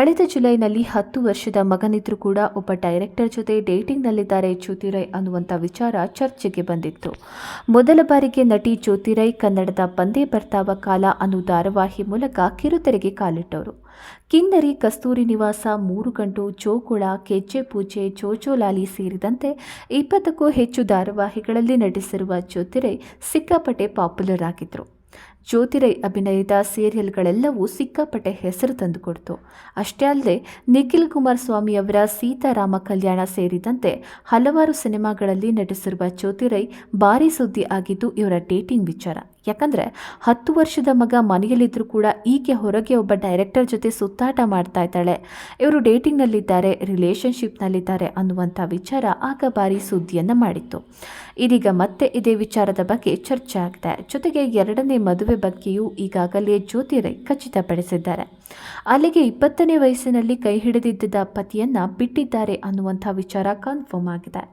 ಕಳೆದ ಜುಲೈನಲ್ಲಿ ಹತ್ತು ವರ್ಷದ ಮಗನಿದ್ರು ಕೂಡ ಒಬ್ಬ ಡೈರೆಕ್ಟರ್ ಜೊತೆ ಡೇಟಿಂಗ್ನಲ್ಲಿದ್ದಾರೆ ಜ್ಯೋತಿರೈ ಅನ್ನುವಂಥ ವಿಚಾರ ಚರ್ಚೆಗೆ ಬಂದಿತ್ತು. ಮೊದಲ ಬಾರಿಗೆ ನಟಿ ಜ್ಯೋತಿರೈ ಕನ್ನಡದ ಬಂದೇ ಬರ್ತಾವ ಕಾಲ ಅನ್ನು ಧಾರಾವಾಹಿ ಮೂಲಕ ಕಿರುತೆರೆಗೆ ಕಾಲಿಟ್ಟವರು. ಕಿನ್ನರಿ, ಕಸ್ತೂರಿ ನಿವಾಸ ಮೂರು ಗಂಟು ಚೋಕುಳ ಕೆಜ್ಜೆ ಪೂಜೆ ಚೋಚೋಲಾಲಿ ಸೇರಿದಂತೆ ಇಪ್ಪತ್ತಕ್ಕೂ ಹೆಚ್ಚು ಧಾರಾವಾಹಿಗಳಲ್ಲಿ ನಟಿಸಿರುವ ಜ್ಯೋತಿರೈ ಸಿಕ್ಕಾಪಟ್ಟೆ ಪಾಪ್ಯುಲರ್ ಆಗಿದ್ರು. ಜ್ಯೋತಿರೈ ಅಭಿನಯದ ಸೀರಿಯಲ್ಗಳೆಲ್ಲವೂ ಸಿಕ್ಕಾಪಟ್ಟೆ ಹೆಸರು ತಂದುಕೊಡ್ತು. ಅಷ್ಟೇ ಅಲ್ಲದೆ, ನಿಖಿಲ್ ಕುಮಾರ್ ಅವರ ಸೀತಾರಾಮ ಕಲ್ಯಾಣ ಸೇರಿದಂತೆ ಹಲವಾರು ಸಿನಿಮಾಗಳಲ್ಲಿ ನಟಿಸಿರುವ ಜ್ಯೋತಿರೈ ಭಾರೀ ಸುದ್ದಿ ಆಗಿದ್ದು, ಇವರ ಡೇಟಿಂಗ್ ವಿಚಾರ. ಯಾಕಂದ್ರೆ ಹತ್ತು ವರ್ಷದ ಮಗ ಮನೆಯಲ್ಲಿದ್ದರೂ ಕೂಡ ಈಕೆ ಹೊರಗೆ ಒಬ್ಬ ಡೈರೆಕ್ಟರ್ ಜೊತೆ ಸುತ್ತಾಟ ಮಾಡ್ತಾ ಇದ್ದಾಳೆ. ಇವರು ಡೇಟಿಂಗ್ನಲ್ಲಿದ್ದಾರೆ ರಿಲೇಷನ್ಶಿಪ್ನಲ್ಲಿದ್ದಾರೆ ಅನ್ನುವಂಥ ವಿಚಾರ ಆಗ ಬಾರಿ ಸುದ್ದಿಯನ್ನು ಮಾಡಿತ್ತು. ಇದೀಗ ಮತ್ತೆ ಇದೇ ವಿಚಾರದ ಬಗ್ಗೆ ಚರ್ಚೆ ಆಗಿದೆ ಜೊತೆಗೆ ಎರಡನೇ ಮದುವೆ ಬಗ್ಗೆಯೂ ಈಗಾಗಲೇ ಜ್ಯೋತಿರೈ ಖಚಿತಪಡಿಸಿದ್ದಾರೆ. ಅಲ್ಲಿಗೆ ಇಪ್ಪತ್ತನೇ ವಯಸ್ಸಿನಲ್ಲಿ ಕೈ ಹಿಡಿದಿದ್ದ ಪತಿಯನ್ನ ಬಿಟ್ಟಿದ್ದಾರೆ ಅನ್ನುವಂಥ ವಿಚಾರ ಕನ್ಫರ್ಮ್ ಆಗಿದೆ.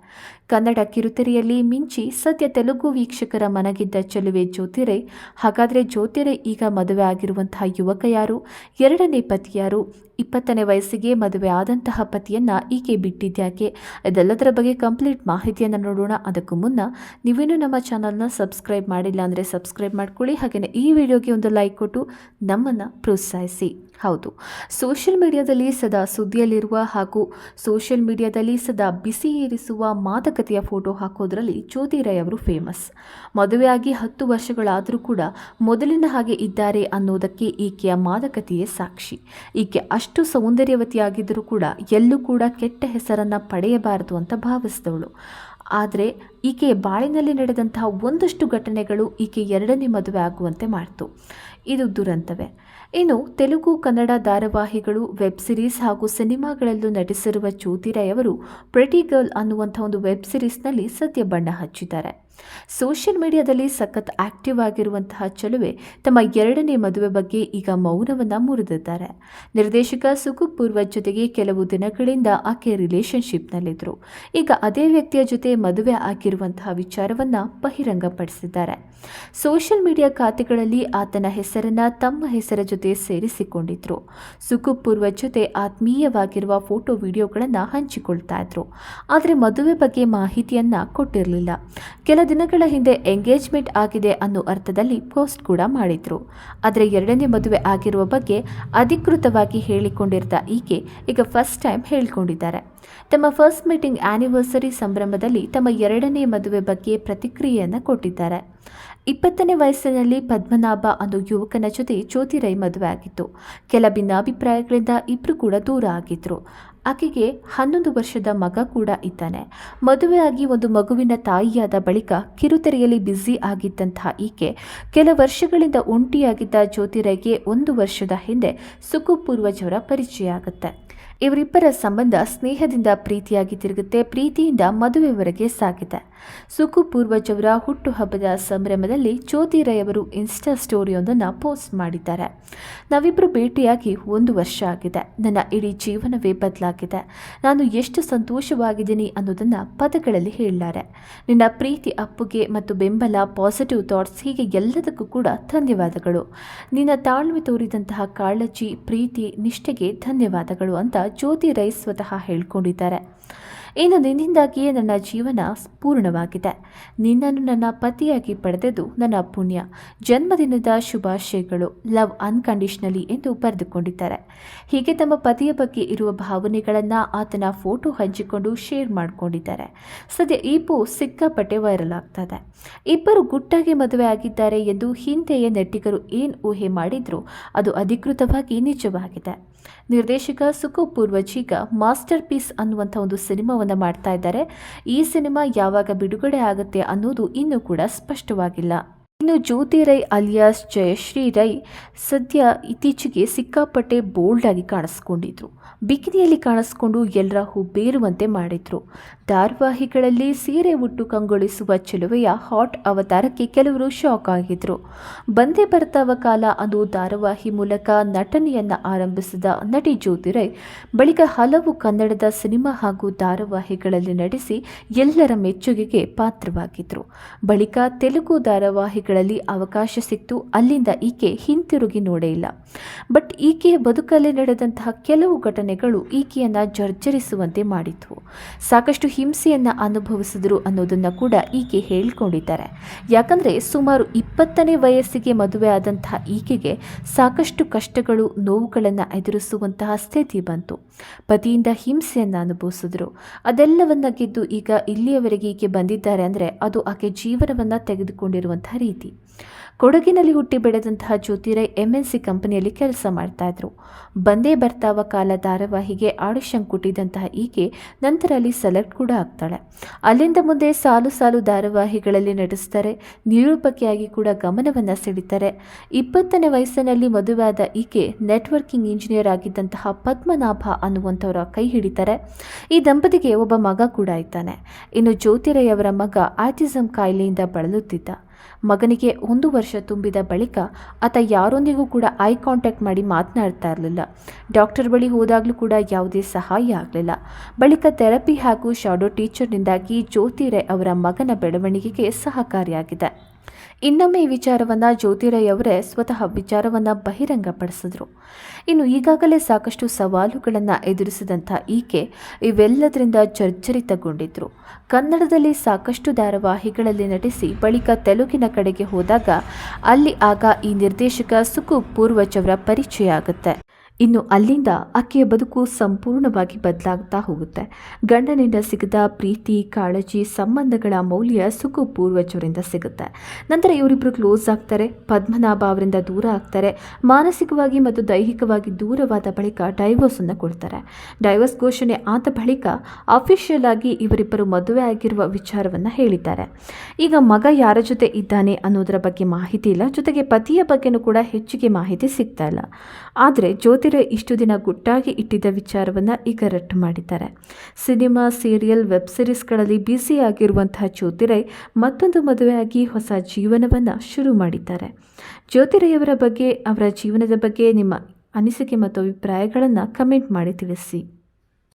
ಕನ್ನಡ ಕಿರುತೆರೆಯಲ್ಲಿ ಮಿಂಚಿ ಸದ್ಯ ತೆಲುಗು ವೀಕ್ಷಕರ ಮನಗಿದ್ದ ಚೆಲುವೆ ಜ್ಯೋತಿರೈ, ಹಾಗಾದರೆ ಜ್ಯೋತಿರೈ ಈಗ ಮದುವೆ ಆಗಿರುವಂತಹ ಯುವಕ ಯಾರು? ಎರಡನೇ ಪತಿಯಾರು ಇಪ್ಪತ್ತನೇ ವಯಸ್ಸಿಗೆ ಮದುವೆ ಆದಂತಹ ಪತಿಯನ್ನ ಈಕೆ ಬಿಟ್ಟಿದ್ಯಾಕೆ ಇದೆಲ್ಲದರ ಬಗ್ಗೆ ಕಂಪ್ಲೀಟ್ ಮಾಹಿತಿಯನ್ನು ನೋಡೋಣ. ಅದಕ್ಕೂ ಮುನ್ನ ನೀವೇನು ನಮ್ಮ ಚಾನಲ್ನ ಸಬ್ಸ್ಕ್ರೈಬ್ ಮಾಡಿಲ್ಲ ಅಂದರೆ ಸಬ್ಸ್ಕ್ರೈಬ್ ಮಾಡ್ಕೊಳ್ಳಿ. ಹಾಗೆಯೇ ಈ ವಿಡಿಯೋಗೆ ಒಂದು ಲೈಕ್ ಕೊಟ್ಟು ನಮ್ಮನ್ನು ಪ್ರೋತ್ಸಾಹಿಸಿ. ಹೌದು. ಸೋಷಿಯಲ್ ಮೀಡಿಯಾದಲ್ಲಿ ಸದಾ ಸುದ್ದಿಯಲ್ಲಿರುವ ಹಾಗೂ ಸೋಷಿಯಲ್ ಮೀಡಿಯಾದಲ್ಲಿ ಸದಾ ಬಿಸಿ ಏರಿಸುವ ಮಾದಕತೆಯ ಫೋಟೋ ಹಾಕೋದ್ರಲ್ಲಿ ಜ್ಯೋತಿ ರೈ ಅವರು ಫೇಮಸ್. ಮದುವೆಯಾಗಿ ಹತ್ತು ವರ್ಷಗಳಾದರೂ ಕೂಡ ಮೊದಲಿನ ಹಾಗೆ ಇದ್ದಾರೆ ಅನ್ನೋದಕ್ಕೆ ಈಕೆಯ ಮಾದಕತೆಯೇ ಸಾಕ್ಷಿ. ಈಕೆ ಅಷ್ಟು ಸೌಂದರ್ಯವತಿಯಾಗಿದ್ದರೂ ಕೂಡ ಎಲ್ಲೂ ಕೂಡ ಕೆಟ್ಟ ಹೆಸರನ್ನು ಪಡೆಯಬಾರದು ಅಂತ ಭಾವಿಸಿದವಳು. ಆದರೆ ಈಕೆಯ ಬಾಳಿನಲ್ಲಿ ನಡೆದಂತಹ ಒಂದಷ್ಟು ಘಟನೆಗಳು ಈಕೆ ಎರಡನೇ ಮದುವೆ ಆಗುವಂತೆ ಮಾಡ್ತು. ಇದು ದುರಂತವೇ. ಇನ್ನು ತೆಲುಗು, ಕನ್ನಡ ಧಾರಾವಾಹಿಗಳು, ವೆಬ್ ಸಿರೀಸ್ ಹಾಗೂ ಸಿನಿಮಾಗಳಲ್ಲೂ ನಟಿಸಿರುವ ಜ್ಯೋತಿರಾಯ್ ಅವರು ಪ್ರೆಟಿ ಗರ್ಲ್ ಅನ್ನುವಂಥ ಒಂದು ವೆಬ್ ಸಿರೀಸ್ನಲ್ಲಿ ಸದ್ಯ ಬಣ್ಣ ಹಚ್ಚಿದ್ದಾರೆ. ಸೋಷಿಯಲ್ ಮೀಡಿಯಾದಲ್ಲಿ ಸಖತ್ ಆಕ್ಟಿವ್ ಆಗಿರುವಂತಹ ಚಲುವೆ ತಮ್ಮ ಎರಡನೇ ಮದುವೆ ಬಗ್ಗೆ ಈಗ ಮೌನವನ್ನ ಮುರಿದಿದ್ದಾರೆ. ನಿರ್ದೇಶಕ ಸುಕುಪ್ ಪೂರ್ವ ಜೊತೆಗೆ ಕೆಲವು ದಿನಗಳಿಂದ ಆಕೆ ರಿಲೇಶನ್ಶಿಪ್ನಲ್ಲಿದ್ದರು ಈಗ ಅದೇ ವ್ಯಕ್ತಿಯ ಜೊತೆ ಮದುವೆ ಆಗಿರುವಂತಹ ವಿಚಾರವನ್ನ ಬಹಿರಂಗಪಡಿಸಿದ್ದಾರೆ. ಸೋಷಿಯಲ್ ಮೀಡಿಯಾ ಖಾತೆಗಳಲ್ಲಿ ಆತನ ಹೆಸರನ್ನ ತಮ್ಮ ಹೆಸರ ಜೊತೆ ಸೇರಿಸಿಕೊಂಡಿದ್ರು. ಸುಖು ಪೂರ್ವ ಜೊತೆ ಆತ್ಮೀಯವಾಗಿರುವ ಫೋಟೋ ವಿಡಿಯೋಗಳನ್ನು ಹಂಚಿಕೊಳ್ತಾ ಇದ್ರು. ಆದರೆ ಮದುವೆ ಬಗ್ಗೆ ಮಾಹಿತಿಯನ್ನ ಕೊಟ್ಟಿರಲಿಲ್ಲ. ಕೆಲ ದಿನಗಳ ಹಿಂದೆ ಎಂಗೇಜ್ಮೆಂಟ್ ಆಗಿದೆ ಅನ್ನೋ ಅರ್ಥದಲ್ಲಿ ಪೋಸ್ಟ್ ಕೂಡ ಮಾಡಿದ್ರು. ಆದರೆ ಎರಡನೇ ಮದುವೆ ಆಗಿರುವ ಬಗ್ಗೆ ಅಧಿಕೃತವಾಗಿ ಹೇಳಿಕೊಂಡಿರ್ತ ಈಕೆ ಈಗ ಫಸ್ಟ್ ಟೈಮ್ ಹೇಳಿಕೊಂಡಿದ್ದಾರೆ. ತಮ್ಮ ಫಸ್ಟ್ ಮೀಟಿಂಗ್ ಆನಿವರ್ಸರಿ ಸಂಭ್ರಮದಲ್ಲಿ ತಮ್ಮ ಎರಡನೇ ಮದುವೆ ಬಗ್ಗೆ ಪ್ರತಿಕ್ರಿಯೆಯನ್ನು ಕೊಟ್ಟಿದ್ದಾರೆ. ಇಪ್ಪತ್ತನೇ ವಯಸ್ಸಿನಲ್ಲಿ ಪದ್ಮನಾಭ ಅನ್ನೋ ಯುವಕನ ಜೊತೆ ಜ್ಯೋತಿರೈ ಮದುವೆ ಆಗಿತ್ತು. ಕೆಲ ಭಿನ್ನಾಭಿಪ್ರಾಯಗಳಿಂದ ಇಬ್ಬರು ಕೂಡ ದೂರ ಆಗಿದ್ರು. ಆಕೆಗೆ ಹನ್ನೊಂದು ವರ್ಷದ ಮಗ ಕೂಡ ಇದ್ದಾನೆ. ಮದುವೆಯಾಗಿ ಒಂದು ಮಗುವಿನ ತಾಯಿಯಾದ ಬಳಿಕ ಕಿರುತೆರೆಯಲ್ಲಿ ಬ್ಯುಸಿ ಆಗಿದ್ದಂತಹ ಈಕೆ ಕೆಲ ವರ್ಷಗಳಿಂದ ಒಂಟಿಯಾಗಿದ್ದ ಜ್ಯೋತಿರೈಗೆ ಒಂದು ವರ್ಷದ ಹಿಂದೆ ಸುಕು ಪೂರ್ವಜವರ ಪರಿಚಯ ಆಗುತ್ತೆ. ಇವರಿಬ್ಬರ ಸಂಬಂಧ ಸ್ನೇಹದಿಂದ ಪ್ರೀತಿಯಾಗಿ ತಿರುಗುತ್ತೆ, ಪ್ರೀತಿಯಿಂದ ಮದುವೆವರೆಗೆ ಸಾಗಿದೆ. ಸುಕು ಪೂರ್ವಜವರ ಹುಟ್ಟುಹಬ್ಬದ ಸಂಭ್ರಮದಲ್ಲಿ ಜ್ಯೋತಿರೈ ಅವರು ಇನ್ಸ್ಟಾ ಸ್ಟೋರಿಯೊಂದನ್ನು ಪೋಸ್ಟ್ ಮಾಡಿದ್ದಾರೆ. ನಾವಿಬ್ಬರು ಭೇಟಿಯಾಗಿ ಒಂದು ವರ್ಷ ಆಗಿದೆ. ನನ್ನ ಇಡೀ ಜೀವನವೇ ಬದಲಾಗಿದೆ. ನಾನು ಎಷ್ಟು ಸಂತೋಷವಾಗಿದ್ದೀನಿ ಅನ್ನೋದನ್ನು ಪದಗಳಲ್ಲಿ ಹೇಳಲಾರೆ ನಿನ್ನ ಪ್ರೀತಿ ಅಪ್ಪುಗೆ ಮತ್ತು ಬೆಂಬಲ ಪಾಸಿಟಿವ್ ಥಾಟ್ಸ್ ಹೀಗೆ ಎಲ್ಲದಕ್ಕೂ ಕೂಡ ಧನ್ಯವಾದಗಳು. ನಿನ್ನ ತಾಳ್ಮೆ ತೋರಿದಂತಹ ಕಾಳಜಿ, ಪ್ರೀತಿ, ನಿಷ್ಠೆಗೆ ಧನ್ಯವಾದಗಳು ಅಂತ ಜ್ಯೋತಿ ರೈ ಸ್ವತಃ ಹೇಳ್ಕೊಂಡಿದ್ದಾರೆ. ಇನ್ನು ನಿನ್ನಿಂದಾಗಿಯೇ ನನ್ನ ಜೀವನ ಪೂರ್ಣವಾಗಿದೆ. ನಿನ್ನನ್ನು ನನ್ನ ಪತಿಯಾಗಿ ಪಡೆದದ್ದು ನನ್ನ ಪುಣ್ಯ. ಜನ್ಮದಿನದ ಶುಭಾಶಯಗಳು ಲವ್ ಅನ್ಕಂಡೀಷನಲಿ ಎಂದು ಬರೆದುಕೊಂಡಿದ್ದಾರೆ. ಹೀಗೆ ತಮ್ಮ ಪತಿಯ ಬಗ್ಗೆ ಇರುವ ಭಾವನೆಗಳನ್ನು ಆತನ ಫೋಟೋ ಹಂಚಿಕೊಂಡು ಶೇರ್ ಮಾಡಿಕೊಂಡಿದ್ದಾರೆ. ಸದ್ಯ ಈ ಪೋಸ್ಟ್ ಸಿಕ್ಕಾಪಟ್ಟೆ ವೈರಲ್ ಆಗ್ತದೆ. ಇಬ್ಬರು ಗುಟ್ಟಾಗಿ ಮದುವೆ ಆಗಿದ್ದಾರೆ ಎಂದು ಹಿಂದೆಯೇ ನೆಟ್ಟಿಗರು ಏನು ಊಹೆ ಮಾಡಿದ್ರು ಅದು ಅಧಿಕೃತವಾಗಿ ನಿಜವಾಗಿದೆ. ನಿರ್ದೇಶಕ ಸುಕು ಪೂರ್ವಜೀಗ ಮಾಸ್ಟರ್ ಪೀಸ್ ಅನ್ನುವಂಥ ಒಂದು ಸಿನಿಮಾವನ್ನು ಮಾಡ್ತಾ ಇದ್ದಾರೆ. ಈ ಸಿನಿಮಾ ಯಾವಾಗ ಬಿಡುಗಡೆ ಆಗುತ್ತೆ ಅನ್ನೋದು ಇನ್ನೂ ಕೂಡ ಸ್ಪಷ್ಟವಾಗಿಲ್ಲ. ಇನ್ನು ಜ್ಯೋತಿ ರೈ ಅಲಿಯಾಸ್ ಜಯಶ್ರೀ ರೈ ಸದ್ಯ ಇತ್ತೀಚೆಗೆ ಸಿಕ್ಕಾಪಟ್ಟೆ ಬೋಲ್ಡ್ ಆಗಿ ಕಾಣಿಸ್ಕೊಂಡಿದ್ರು. ಬಿಕಿನಿಯಲ್ಲಿ ಕಾಣಿಸ್ಕೊಂಡು ಎಲ್ಲರ ಹುಬ್ಬೇರುವಂತೆ ಮಾಡಿದ್ರು. ಧಾರಾವಾಹಿಗಳಲ್ಲಿ ಸೀರೆ ಉಟ್ಟು ಕಂಗೊಳಿಸುವ ಚೆಲುವೆಯ ಹಾಟ್ ಅವತಾರಕ್ಕೆ ಕೆಲವರು ಶಾಕ್ ಆಗಿದ್ರು. ಬಂದೇ ಬರ್ತಾವ ಕಾಲ ಅದು ಧಾರಾವಾಹಿ ಮೂಲಕ ನಟನೆಯನ್ನ ಆರಂಭಿಸಿದ ನಟಿ ಜ್ಯೋತಿರೈ ಬಳಿಕ ಹಲವು ಕನ್ನಡದ ಸಿನಿಮಾ ಹಾಗೂ ಧಾರಾವಾಹಿಗಳಲ್ಲಿ ನಟಿಸಿ ಎಲ್ಲರ ಮೆಚ್ಚುಗೆಗೆ ಪಾತ್ರವಾಗಿದ್ರು. ಬಳಿಕ ತೆಲುಗು ಧಾರಾವಾಹಿಗಳ ಧಾರಾವಾಹಿಗಳಲ್ಲಿ ಅವಕಾಶ ಸಿಕ್ತು. ಅಲ್ಲಿಂದ ಈಕೆ ಹಿಂತಿರುಗಿ ನೋಡೇ ಇಲ್ಲ. ಬಟ್ ಈಕೆಯ ಬದುಕಲ್ಲಿ ನಡೆದಂತಹ ಕೆಲವು ಘಟನೆಗಳು ಈಕೆಯನ್ನು ಜರ್ಜರಿಸುವಂತೆ ಮಾಡಿತು ಸಾಕಷ್ಟು ಹಿಂಸೆಯನ್ನು ಅನುಭವಿಸಿದ್ರು ಅನ್ನೋದನ್ನು ಕೂಡ ಈಕೆ ಹೇಳಿಕೊಂಡಿದ್ದಾರೆ. ಯಾಕಂದರೆ ಸುಮಾರು ಇಪ್ಪತ್ತನೇ ವಯಸ್ಸಿಗೆ ಮದುವೆ ಆದಂತಹ ಈಕೆಗೆ ಸಾಕಷ್ಟು ಕಷ್ಟಗಳು, ನೋವುಗಳನ್ನು ಎದುರಿಸುವಂತಹ ಸ್ಥಿತಿ ಬಂತು. ಪತಿಯಿಂದ ಹಿಂಸೆಯನ್ನು ಅನುಭವಿಸಿದ್ರು. ಅದೆಲ್ಲವನ್ನ ಗೆದ್ದು ಈಗ ಇಲ್ಲಿಯವರೆಗೆ ಈಕೆ ಬಂದಿದ್ದಾರೆ ಅಂದರೆ ಅದು ಆಕೆ ಜೀವನವನ್ನು ತೆಗೆದುಕೊಂಡಿರುವಂತಹ ರೀತಿ. ಕೊಡಗಿನಲ್ಲಿ ಹುಟ್ಟಿ ಬೆಳೆದಂತಹ ಜ್ಯೋತಿರೈ ಎಂ ಎನ್ ಸಿ ಕಂಪನಿಯಲ್ಲಿ ಕೆಲಸ ಮಾಡ್ತಾ ಇದ್ರು. ಬಂದೇ ಬರ್ತಾವ ಕಾಲ ಧಾರಾವಾಹಿಗೆ ಆಡಿಷನ್ ಕೊಟ್ಟಿದ್ದಂತಹ ಈಕೆ ನಂತರ ಅಲ್ಲಿ ಸೆಲೆಕ್ಟ್ ಕೂಡ ಆಗ್ತಾಳೆ. ಅಲ್ಲಿಂದ ಮುಂದೆ ಸಾಲು ಸಾಲು ಧಾರಾವಾಹಿಗಳಲ್ಲಿ ನಟಿಸ್ತಾರೆ, ನಿರೂಪಕಿಯಾಗಿ ಕೂಡ ಗಮನವನ್ನು ಸೆಳೀತಾರೆ. ಇಪ್ಪತ್ತನೇ ವಯಸ್ಸಿನಲ್ಲಿ ಮದುವೆಯಾದ ಈಕೆ ನೆಟ್ವರ್ಕಿಂಗ್ ಇಂಜಿನಿಯರ್ ಆಗಿದ್ದಂತಹ ಪದ್ಮನಾಭ ಅನ್ನುವಂಥವರ ಕೈ ಹಿಡಿತಾರೆ. ಈ ದಂಪತಿಗೆ ಒಬ್ಬ ಮಗ ಕೂಡ ಇದ್ದಾನೆ. ಇನ್ನು ಜ್ಯೋತಿರೈ ಅವರ ಮಗ ಆಟಿಸಮ್ ಕಾಯಿಲೆಯಿಂದ ಬಳಲುತ್ತಿದ್ದ. ಮಗನಿಗೆ ಒಂದು ವರ್ಷ ತುಂಬಿದ ಬಳಿಕ ಆತ ಯಾರೊಂದಿಗೂ ಕೂಡ ಐ ಕಾಂಟ್ಯಾಕ್ಟ್ ಮಾಡಿ ಮಾತನಾಡ್ತಾ ಇರಲಿಲ್ಲ. ಡಾಕ್ಟರ್ ಬಳಿ ಹೋದಾಗಲೂ ಕೂಡ ಯಾವುದೇ ಸಹಾಯ ಆಗಲಿಲ್ಲ. ಬಳಿಕ ಥೆರಪಿ ಹಾಗೂ ಶಾಡೋ ಟೀಚರ್ನಿಂದಾಗಿ ಜ್ಯೋತಿರೈ ಅವರ ಮಗನ ಬೆಳವಣಿಗೆಗೆ ಸಹಕಾರಿಯಾಗಿದೆ. ಇನ್ನೊಮ್ಮೆ ಈ ವಿಚಾರವನ್ನು ಜ್ಯೋತಿರಯ್ಯವರೇ ಸ್ವತಃ ವಿಚಾರವನ್ನು ಬಹಿರಂಗಪಡಿಸಿದ್ರು. ಇನ್ನು ಈಗಾಗಲೇ ಸಾಕಷ್ಟು ಸವಾಲುಗಳನ್ನು ಎದುರಿಸಿದಂಥ ಈಕೆ ಇವೆಲ್ಲದರಿಂದ ಜರ್ಜರಿತಗೊಂಡಿದ್ರು ಕನ್ನಡದಲ್ಲಿ ಸಾಕಷ್ಟು ಧಾರಾವಾಹಿಗಳಲ್ಲಿ ನಟಿಸಿ ಬಳಿಕ ತೆಲುಗಿನ ಕಡೆಗೆ ಹೋದಾಗ ಅಲ್ಲಿ ಆಗ ಈ ನಿರ್ದೇಶಕ ಸುಕು ಪೂರ್ವಜವರ ಪರಿಚಯ ಆಗುತ್ತೆ. ಇನ್ನು ಅಲ್ಲಿಂದ ಆಕೆಯ ಬದುಕು ಸಂಪೂರ್ಣವಾಗಿ ಬದಲಾಗ್ತಾ ಹೋಗುತ್ತೆ. ಗಂಡನಿಂದ ಸಿಗದ ಪ್ರೀತಿ, ಕಾಳಜಿ, ಸಂಬಂಧಗಳ ಮೌಲ್ಯ ಸುಖ ಪೂರ್ವಜರಿಂದ ಸಿಗುತ್ತೆ. ನಂತರ ಇವರಿಬ್ಬರು ಕ್ಲೋಸ್ ಆಗ್ತಾರೆ. ಪದ್ಮನಾಭ ಅವರಿಂದ ದೂರ ಆಗ್ತಾರೆ. ಮಾನಸಿಕವಾಗಿ ಮತ್ತು ದೈಹಿಕವಾಗಿ ದೂರವಾದ ಬಳಿಕ ಡೈವೋರ್ಸನ್ನು ಕೊಡ್ತಾರೆ. ಡೈವೋರ್ಸ್ ಘೋಷಣೆ ಆದ ಬಳಿಕ ಅಫಿಷಿಯಲ್ ಆಗಿ ಇವರಿಬ್ಬರು ಮದುವೆ ಆಗಿರುವ ವಿಚಾರವನ್ನು ಹೇಳಿದ್ದಾರೆ. ಈಗ ಮಗ ಯಾರ ಜೊತೆ ಇದ್ದಾನೆ ಅನ್ನೋದರ ಬಗ್ಗೆ ಮಾಹಿತಿ ಇಲ್ಲ. ಜೊತೆಗೆ ಪತಿಯ ಬಗ್ಗೆನೂ ಕೂಡ ಹೆಚ್ಚಿಗೆ ಮಾಹಿತಿ ಸಿಗ್ತಾ ಇಲ್ಲ. ಆದರೆ ಜ್ಯೋತಿರೈ ಇಷ್ಟು ದಿನ ಗುಟ್ಟಾಗಿ ಇಟ್ಟಿದ್ದ ವಿಚಾರವನ್ನು ಈಗ ರಟ್ಟು ಮಾಡಿದ್ದಾರೆ. ಸಿನಿಮಾ, ಸೀರಿಯಲ್, ವೆಬ್ ಸಿರೀಸ್ಗಳಲ್ಲಿ ಬ್ಯುಸಿ ಆಗಿರುವಂತಹ ಜ್ಯೋತಿರೈ ಮತ್ತೊಂದು ಮದುವೆಯಾಗಿ ಹೊಸ ಜೀವನವನ್ನು ಶುರು ಮಾಡಿದ್ದಾರೆ. ಜ್ಯೋತಿರೈಯವರ ಬಗ್ಗೆ, ಅವರ ಜೀವನದ ಬಗ್ಗೆ ನಿಮ್ಮ ಅನಿಸಿಕೆ ಮತ್ತು ಅಭಿಪ್ರಾಯಗಳನ್ನು ಕಮೆಂಟ್ ಮಾಡಿ ತಿಳಿಸಿ.